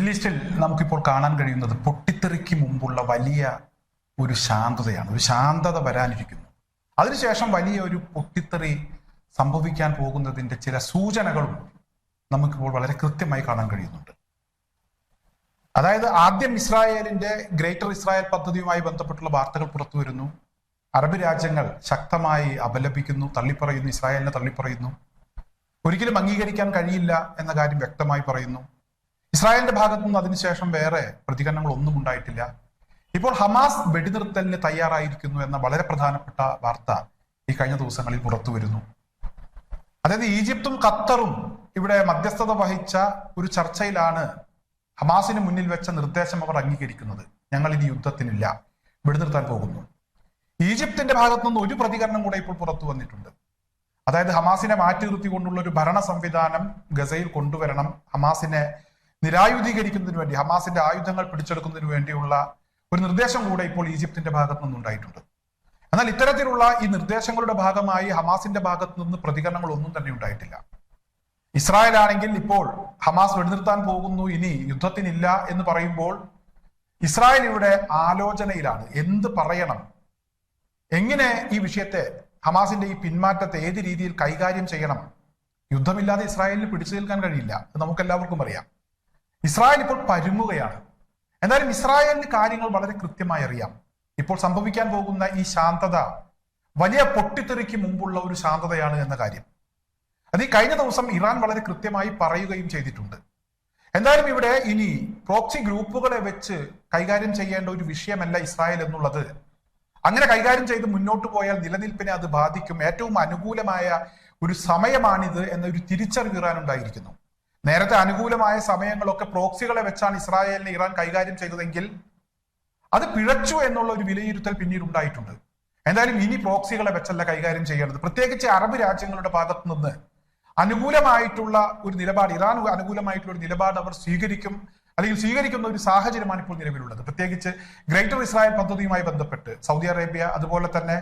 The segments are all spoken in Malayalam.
മിഡിൽ ഈസ്റ്റിൽ നമുക്കിപ്പോൾ കാണാൻ കഴിയുന്നത് പൊട്ടിത്തെറിക്ക് മുമ്പുള്ള വലിയ ഒരു ശാന്തതയാണ് ഒരു ശാന്തത വരാനിരിക്കുന്നു. അതിനുശേഷം വലിയ ഒരു പൊട്ടിത്തെറി സംഭവിക്കാൻ പോകുന്നതിന്റെ ചില സൂചനകളും നമുക്കിപ്പോൾ വളരെ കൃത്യമായി കാണാൻ കഴിയുന്നുണ്ട്. അതായത് ആദ്യം ഇസ്രായേലിന്റെ ഗ്രേറ്റർ ഇസ്രായേൽ പദ്ധതിയുമായി ബന്ധപ്പെട്ടുള്ള വാർത്തകൾ പുറത്തു വരുന്നു. അറബ് രാജ്യങ്ങൾ ശക്തമായി അപലപിക്കുന്നു തള്ളിപ്പറയുന്നു ഇസ്രായേലിനെ തള്ളിപ്പറയുന്നു. ഒരിക്കലും അംഗീകരിക്കാൻ കഴിയില്ല എന്ന കാര്യം വ്യക്തമായി പറയുന്നു. ഇസ്രായേലിന്റെ ഭാഗത്തുനിന്ന് അതിനുശേഷം വേറെ പ്രതികരണങ്ങൾ ഒന്നും ഉണ്ടായിട്ടില്ല. ഇപ്പോൾ ഹമാസ് വെടിനിർത്തലിന് തയ്യാറായിരിക്കുന്നു എന്ന വളരെ പ്രധാനപ്പെട്ട വാർത്ത ഈ കഴിഞ്ഞ ദിവസങ്ങളിൽ പുറത്തു വരുന്നു. അതായത് ഈജിപ്തും ഖത്തറും ഇവിടെ മധ്യസ്ഥത വഹിച്ച ഒരു ചർച്ചയിലാണ് ഹമാസിന് മുന്നിൽ വെച്ച നിർദ്ദേശം അവർ അംഗീകരിക്കുന്നത്. ഞങ്ങൾ ഇനി യുദ്ധത്തിനില്ല. വെടിനിർത്താൻ പോകുന്നു. ഈജിപ്തിന്റെ ഭാഗത്തുനിന്ന് ഒരു പ്രതികരണം കൂടെ ഇപ്പോൾ പുറത്തു വന്നിട്ടുണ്ട്. അതായത് ഹമാസിനെ മാറ്റി നിർത്തിക്കൊണ്ടുള്ള ഒരു ഭരണ സംവിധാനം ഗസയിൽ കൊണ്ടുവരണം ഹമാസിനെ നിരായുധീകരിക്കുന്നതിന് വേണ്ടി ഹമാസിന്റെ ആയുധങ്ങൾ പിടിച്ചെടുക്കുന്നതിന് വേണ്ടിയുള്ള ഒരു നിർദ്ദേശം കൂടെ ഇപ്പോൾ ഈജിപ്തിന്റെ ഭാഗത്തു നിന്നുണ്ടായിട്ടുണ്ട് എന്നാൽ ഇത്തരത്തിലുള്ള ഈ നിർദ്ദേശങ്ങളുടെ ഭാഗമായി ഹമാസിന്റെ ഭാഗത്തു നിന്ന് പ്രതികരണങ്ങൾ ഒന്നും തന്നെ ഉണ്ടായിട്ടില്ല. ഇസ്രായേൽ ആണെങ്കിൽ ഇപ്പോൾ ഹമാസ് വെടിനിർത്താൻ പോകുന്നു ഇനി യുദ്ധത്തിനില്ല എന്ന് പറയുമ്പോൾ ഇസ്രായേൽ ഇവിടെ ആലോചനയിലാണ് എന്ത് പറയണം? എങ്ങനെ ഈ വിഷയത്തെ ഹമാസിന്റെ ഈ പിന്മാറ്റത്തെ ഏത് രീതിയിൽ കൈകാര്യം ചെയ്യണം? യുദ്ധമില്ലാതെ ഇസ്രായേലിന് പിടിച്ചു നിൽക്കാൻ കഴിയില്ല നമുക്ക് എല്ലാവർക്കും അറിയാം. ഇസ്രായേൽ ഇപ്പോൾ പരുങ്ങുകയാണ്. എന്നാലും ഇസ്രായേലിന് കാര്യങ്ങൾ വളരെ കൃത്യമായി അറിയാം. ഇപ്പോൾ സംഭവിക്കാൻ പോകുന്ന ഈ ശാന്തത വലിയ പൊട്ടിത്തെറിക്ക് മുമ്പുള്ള ഒരു ശാന്തതയാണ് എന്ന കാര്യം. അത് ഈ കഴിഞ്ഞ ദിവസം ഇറാൻ വളരെ കൃത്യമായി പറയുകയും ചെയ്തിട്ടുണ്ട്. എന്തായാലും ഇവിടെ ഇനി പ്രോക്സി ഗ്രൂപ്പുകളെ വെച്ച് കൈകാര്യം ചെയ്യേണ്ട ഒരു വിഷയമല്ല ഇസ്രായേൽ എന്നുള്ളത്. അങ്ങനെ കൈകാര്യം ചെയ്ത് മുന്നോട്ട് പോയാൽ നിലനിൽപ്പിനെ അത് ബാധിക്കും. ഏറ്റവും അനുകൂലമായ ഒരു സമയമാണിത് എന്നൊരു തിരിച്ചറിവ് ഇറാൻ ഉണ്ടായിരിക്കുന്നു. നേരത്തെ അനുകൂലമായ സമയങ്ങളൊക്കെ പ്രോക്സികളെ വെച്ചാണ് ഇസ്രായേലിനെ ഇറാൻ കൈകാര്യം ചെയ്തതെങ്കിൽ അത് പിഴച്ചു എന്നുള്ള ഒരു വിലയിരുത്തൽ പിന്നീട് ഉണ്ടായിട്ടുണ്ട്. എന്തായാലും ഇനി പ്രോക്സികളെ വെച്ചല്ല കൈകാര്യം ചെയ്യേണ്ടത്. പ്രത്യേകിച്ച് അറബ് രാജ്യങ്ങളുടെ ഭാഗത്തു നിന്ന് അനുകൂലമായിട്ടുള്ള ഒരു നിലപാട് ഇറാൻ അനുകൂലമായിട്ടുള്ള ഒരു നിലപാട് അവർ സ്വീകരിക്കും അല്ലെങ്കിൽ സ്വീകരിക്കുന്ന ഒരു സാഹചര്യമാണ് ഇപ്പോൾ നിലവിലുള്ളത്. പ്രത്യേകിച്ച് ഗ്രേറ്റർ ഇസ്രായേൽ പദ്ധതിയുമായി ബന്ധപ്പെട്ട് സൗദി അറേബ്യ അതുപോലെ തന്നെ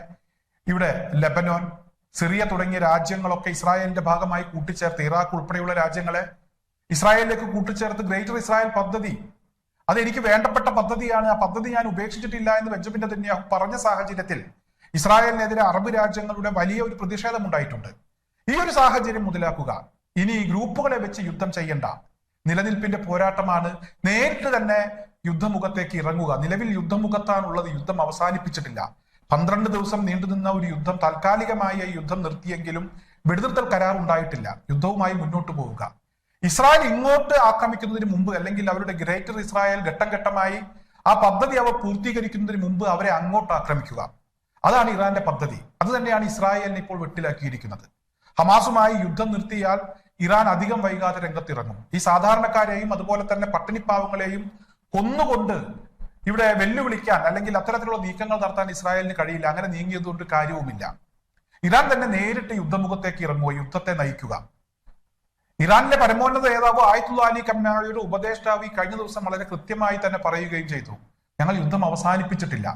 ഇവിടെ ലെബനോൻ സിറിയ തുടങ്ങിയ രാജ്യങ്ങളൊക്കെ ഇസ്രായേലിന്റെ ഭാഗമായി കൂട്ടിച്ചേർത്ത് ഇറാഖ് ഉൾപ്പെടെയുള്ള രാജ്യങ്ങളെ ഇസ്രായേലിലേക്ക് കൂട്ടിച്ചേർത്ത് ഗ്രേറ്റർ ഇസ്രായേൽ പദ്ധതി. അത് എനിക്ക് വേണ്ടപ്പെട്ട പദ്ധതിയാണ്. ആ പദ്ധതി ഞാൻ ഉപേക്ഷിച്ചിട്ടില്ല എന്ന് ബെഞ്ചമിൻ നെതന്യാഹു പറഞ്ഞ സാഹചര്യത്തിൽ ഇസ്രായേലിനെതിരെ അറബ് രാജ്യങ്ങളുടെ വലിയ ഒരു പ്രതിഷേധം ഉണ്ടായിട്ടുണ്ട്. ഈ ഒരു സാഹചര്യം മുതലാക്കുക. ഇനി ഈ ഗ്രൂപ്പുകളെ വെച്ച് യുദ്ധം ചെയ്യണ്ട. നിലനിൽപ്പിന്റെ പോരാട്ടമാണ്. നേരിട്ട് തന്നെ യുദ്ധമുഖത്തേക്ക് ഇറങ്ങുക. നിലവിൽ യുദ്ധമുഖത്താണുള്ളത്. യുദ്ധം അവസാനിപ്പിച്ചിട്ടില്ല. പന്ത്രണ്ട് ദിവസം നീണ്ടുനിന്ന ഒരു യുദ്ധം താൽക്കാലികമായി യുദ്ധം നിർത്തിയെങ്കിലും വെടിനിർത്തൽ കരാർ ഉണ്ടായിട്ടില്ല യുദ്ധവുമായി മുന്നോട്ട് പോവുക. ഇസ്രായേൽ ഇങ്ങോട്ട് ആക്രമിക്കുന്നതിന് മുമ്പ് അല്ലെങ്കിൽ അവരുടെ ഗ്രേറ്റർ ഇസ്രായേൽ ഘട്ടം ഘട്ടമായി ആ പദ്ധതി അവർ പൂർത്തീകരിക്കുന്നതിന് മുമ്പ് അവരെ അങ്ങോട്ട് ആക്രമിക്കുക. അതാണ് ഇറാന്റെ പദ്ധതി. അത് തന്നെയാണ് ഇസ്രായേലിനെ ഇപ്പോൾ വെട്ടിലാക്കിയിരിക്കുന്നത്. ഹമാസുമായി യുദ്ധം നിർത്തിയാൽ ഇറാൻ അധികം വൈകാതെ രംഗത്തിറങ്ങും. ഈ സാധാരണക്കാരെയും അതുപോലെ തന്നെ പട്ടിണിപ്പാവങ്ങളെയും കൊന്നുകൊണ്ട് ഇവിടെ വെല്ലുവിളിക്കാൻ അല്ലെങ്കിൽ അത്തരത്തിലുള്ള നീക്കങ്ങൾ നടത്താൻ ഇസ്രായേലിന് കഴിയില്ല. അങ്ങനെ നീങ്ങിയതുകൊണ്ട് കാര്യവുമില്ല. ഇറാൻ തന്നെ നേരിട്ട് യുദ്ധമുഖത്തേക്ക് ഇറങ്ങുക യുദ്ധത്തെ നയിക്കുക. ഇറാനിലെ പരമോന്നത നേതാവ് ആയത്തുള്ള അലി കമ്നായുടെ ഉപദേഷ്ടാവ് ഈ കഴിഞ്ഞ ദിവസം വളരെ കൃത്യമായി തന്നെ പറയുകയും ചെയ്തു. ഞങ്ങൾ യുദ്ധം അവസാനിപ്പിച്ചിട്ടില്ല.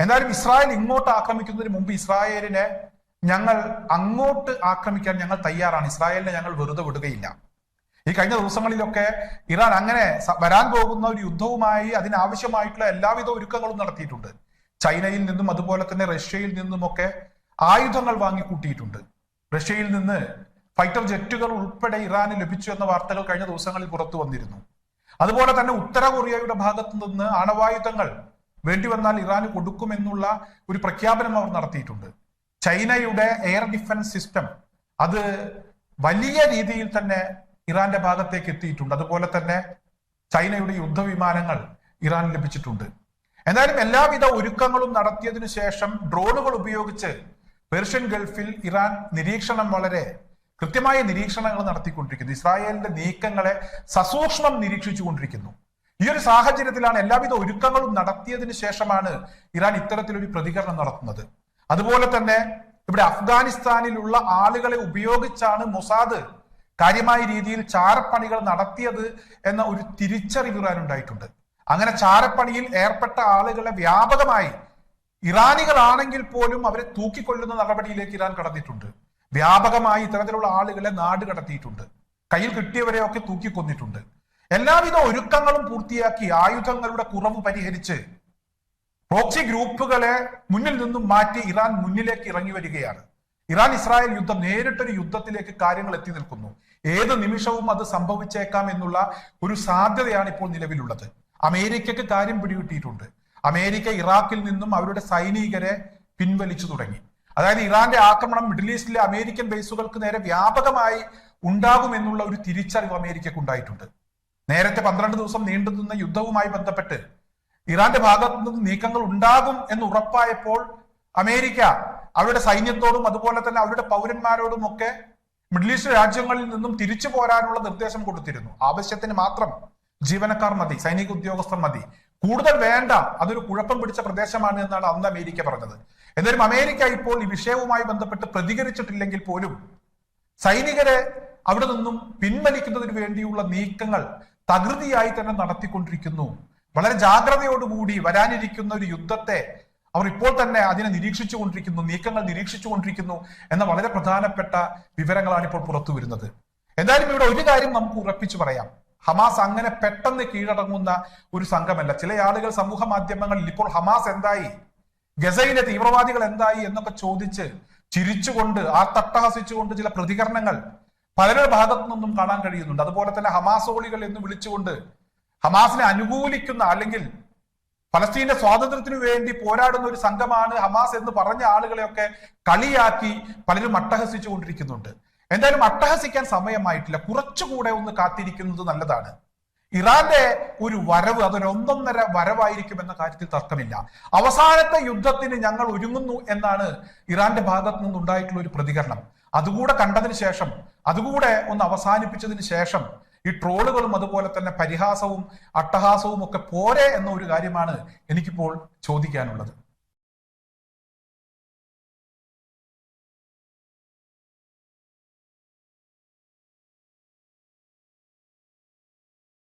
എന്നാലും ഇസ്രായേൽ ഇങ്ങോട്ട് ആക്രമിക്കുന്നതിന് മുമ്പ് ഇസ്രായേലിനെ ഞങ്ങൾ അങ്ങോട്ട് ആക്രമിക്കാൻ ഞങ്ങൾ തയ്യാറാണ്. ഇസ്രായേലിനെ ഞങ്ങൾ വെറുതെ വിടുകയില്ല. ഈ കഴിഞ്ഞ ദിവസങ്ങളിലൊക്കെ ഇറാൻ അങ്ങനെ വരാൻ പോകുന്ന ഒരു യുദ്ധവുമായി അതിനാവശ്യമായിട്ടുള്ള എല്ലാവിധ ഒരുക്കങ്ങളും നടത്തിയിട്ടുണ്ട്. ചൈനയിൽ നിന്നും അതുപോലെ തന്നെ റഷ്യയിൽ നിന്നുമൊക്കെ ആയുധങ്ങൾ വാങ്ങിക്കൂട്ടിയിട്ടുണ്ട്. റഷ്യയിൽ നിന്ന് ഫൈറ്റർ ജെറ്റുകൾ ഉൾപ്പെടെ ഇറാന് ലഭിച്ചു എന്ന വാർത്തകൾ കഴിഞ്ഞ ദിവസങ്ങളിൽ പുറത്തു വന്നിരുന്നു. അതുപോലെ തന്നെ ഉത്തര കൊറിയയുടെ ഭാഗത്തു നിന്ന് ആണവായുധങ്ങൾ വേണ്ടി വന്നാൽ ഇറാന് കൊടുക്കുമെന്നുള്ള ഒരു പ്രഖ്യാപനം അവർ നടത്തിയിട്ടുണ്ട്. ചൈനയുടെ എയർ ഡിഫൻസ് സിസ്റ്റം അത് വലിയ രീതിയിൽ തന്നെ ഇറാന്റെ ഭാഗത്തേക്ക് എത്തിയിട്ടുണ്ട്. അതുപോലെ തന്നെ ചൈനയുടെ യുദ്ധവിമാനങ്ങൾ ഇറാൻ ലഭിച്ചിട്ടുണ്ട്. എന്തായാലും എല്ലാവിധ ഒരുക്കങ്ങളും നടത്തിയതിനു ശേഷം ഡ്രോണുകൾ ഉപയോഗിച്ച് പേർഷ്യൻ ഗൾഫിൽ ഇറാൻ നിരീക്ഷണം വളരെ കൃത്യമായ നിരീക്ഷണങ്ങൾ നടത്തിക്കൊണ്ടിരിക്കുന്നു. ഇസ്രായേലിന്റെ നീക്കങ്ങളെ സസൂക്ഷ്മം നിരീക്ഷിച്ചുകൊണ്ടിരിക്കുന്നു. ഈ ഒരു സാഹചര്യത്തിലാണ് എല്ലാവിധ ഒരുക്കങ്ങളും നടത്തിയതിന് ശേഷമാണ് ഇറാൻ ഇത്തരത്തിലൊരു പ്രതികരണം നടത്തുന്നത്. അതുപോലെ തന്നെ ഇവിടെ അഫ്ഗാനിസ്ഥാനിലുള്ള ആളുകളെ ഉപയോഗിച്ചാണ് മൊസാദ് കാര്യമായ രീതിയിൽ ചാരപ്പണികൾ നടത്തിയത് എന്ന ഒരു തിരിച്ചറിവ് ഇറാൻ ഉണ്ടായിട്ടുണ്ട്. അങ്ങനെ ചാരപ്പണിയിൽ ഏർപ്പെട്ട ആളുകളെ വ്യാപകമായി ഇറാനികളാണെങ്കിൽ പോലും അവരെ തൂക്കിക്കൊല്ലുന്ന നടപടിയിലേക്ക് ഇറാൻ കടന്നിട്ടുണ്ട്. വ്യാപകമായി ഇത്തരത്തിലുള്ള ആളുകളെ നാട് കടത്തിയിട്ടുണ്ട്. കയ്യിൽ കിട്ടിയവരെയൊക്കെ തൂക്കിക്കൊന്നിട്ടുണ്ട്. എല്ലാവിധ ഒരുക്കങ്ങളും പൂർത്തിയാക്കി ആയുധങ്ങളുടെ കുറവ് പരിഹരിച്ച് പ്രോക്സി ഗ്രൂപ്പുകളെ മുന്നിൽ നിന്നും മാറ്റി ഇറാൻ മുന്നിലേക്ക് ഇറങ്ങി വരികയാണ്. ഇറാൻ ഇസ്രായേൽ യുദ്ധം നേരിട്ടൊരു യുദ്ധത്തിലേക്ക് കാര്യങ്ങൾ എത്തി നിൽക്കുന്നു. ഏത് നിമിഷവും അത് സംഭവിച്ചേക്കാം എന്നുള്ള ഒരു സാധ്യതയാണ് ഇപ്പോൾ നിലവിലുള്ളത്. അമേരിക്കക്ക് കാര്യം പിടികിട്ടിയിട്ടുണ്ട്. അമേരിക്ക ഇറാഖിൽ നിന്നും അവരുടെ സൈനികരെ പിൻവലിച്ചു തുടങ്ങി. അതായത് ഇറാന്റെ ആക്രമണം മിഡിൽ ഈസ്റ്റിലെ അമേരിക്കൻ ബേസുകൾക്ക് നേരെ വ്യാപകമായി ഉണ്ടാകുമെന്നുള്ള ഒരു തിരിച്ചറിവ് അമേരിക്കക്ക് ഉണ്ടായിട്ടുണ്ട്. നേരത്തെ പന്ത്രണ്ട് ദിവസം നീണ്ടു നിന്ന യുദ്ധവുമായി ബന്ധപ്പെട്ട് ഇറാന്റെ ഭാഗത്തു നിന്ന് നീക്കങ്ങൾ ഉണ്ടാകും എന്ന് ഉറപ്പായപ്പോൾ അമേരിക്ക അവരുടെ സൈന്യത്തോടും അതുപോലെ തന്നെ അവരുടെ പൗരന്മാരോടും ഒക്കെ മിഡിൽ ഈസ്റ്റ് രാജ്യങ്ങളിൽ നിന്നും തിരിച്ചു പോരാനുള്ള നിർദ്ദേശം കൊടുത്തിരുന്നു. ആവശ്യത്തിന് മാത്രം ജീവനക്കാർ മതി സൈനിക ഉദ്യോഗസ്ഥർ മതി. കൂടുതൽ വേണ്ട. അതൊരു കുഴപ്പം പിടിച്ച പ്രദേശമാണ് എന്നാണ് അന്ന് അമേരിക്ക പറഞ്ഞത്. എന്നാലും അമേരിക്ക ഇപ്പോൾ ഈ വിഷയവുമായി ബന്ധപ്പെട്ട് പ്രതികരിച്ചിട്ടില്ലെങ്കിൽ പോലും സൈനികരെ അവിടെ നിന്നും പിൻവലിക്കുന്നതിന് വേണ്ടിയുള്ള നീക്കങ്ങൾ തകൃതിയായി തന്നെ നടത്തിക്കൊണ്ടിരിക്കുന്നു. വളരെ ജാഗ്രതയോടുകൂടി വരാനിരിക്കുന്ന ഒരു യുദ്ധത്തെ അവർ ഇപ്പോൾ തന്നെ അതിനെ നിരീക്ഷിച്ചു കൊണ്ടിരിക്കുന്നു നീക്കങ്ങൾ നിരീക്ഷിച്ചു കൊണ്ടിരിക്കുന്നു എന്ന വളരെ പ്രധാനപ്പെട്ട വിവരങ്ങളാണ് ഇപ്പോൾ പുറത്തു വരുന്നത് എന്തായാലും ഇവിടെ ഒരു കാര്യം നമുക്ക് ഉറപ്പിച്ചു പറയാം. ഹമാസ് അങ്ങനെ പെട്ടെന്ന് കീഴടങ്ങുന്ന ഒരു സംഘമല്ല. ചില ആളുകൾ സമൂഹ മാധ്യമങ്ങളിൽ ഇപ്പോൾ ഹമാസ് എന്തായി? ഗസയിലെ തീവ്രവാദികൾ എന്തായി എന്നൊക്കെ ചോദിച്ച് ചിരിച്ചുകൊണ്ട് ആ തട്ടഹസിച്ചുകൊണ്ട് ചില പ്രതികരണങ്ങൾ പലരുടെ ഭാഗത്തു നിന്നും കാണാൻ കഴിയുന്നുണ്ട്. അതുപോലെ തന്നെ ഹമാസോളികൾ എന്ന് വിളിച്ചുകൊണ്ട് ഹമാസിനെ അനുകൂലിക്കുന്ന അല്ലെങ്കിൽ ഫലസ്തീന്റെ സ്വാതന്ത്ര്യത്തിനു വേണ്ടി പോരാടുന്ന ഒരു സംഘമാണ് ഹമാസ് എന്ന് പറഞ്ഞ ആളുകളെയൊക്കെ കളിയാക്കി പലരും അട്ടഹസിച്ചു കൊണ്ടിരിക്കുന്നുണ്ട് എന്തായാലും അട്ടഹസിക്കാൻ സമയമായിട്ടില്ല. കുറച്ചുകൂടെ ഒന്ന് കാത്തിരിക്കുന്നത് നല്ലതാണ്. ഇറാന്റെ ഒരു വരവ് അതൊരു ഒന്നൊന്നര വരവായിരിക്കും എന്ന കാര്യത്തിൽ തർക്കമില്ല. അവസാനത്തെ യുദ്ധത്തിന് ഞങ്ങൾ ഒരുങ്ങുന്നു എന്നാണ് ഇറാന്റെ ഭാഗത്തു നിന്നുണ്ടായിട്ടുള്ള ഒരു പ്രതികരണം. അതുകൂടെ കണ്ടതിന് ശേഷം അതുകൂടെ ഒന്ന് അവസാനിപ്പിച്ചതിന് ശേഷം ഈ ട്രോളുകളും അതുപോലെ തന്നെ പരിഹാസവും അട്ടഹാസവും ഒക്കെ പോരെ എന്ന ഒരു കാര്യമാണ് എനിക്കിപ്പോൾ ചോദിക്കാനുള്ളത്.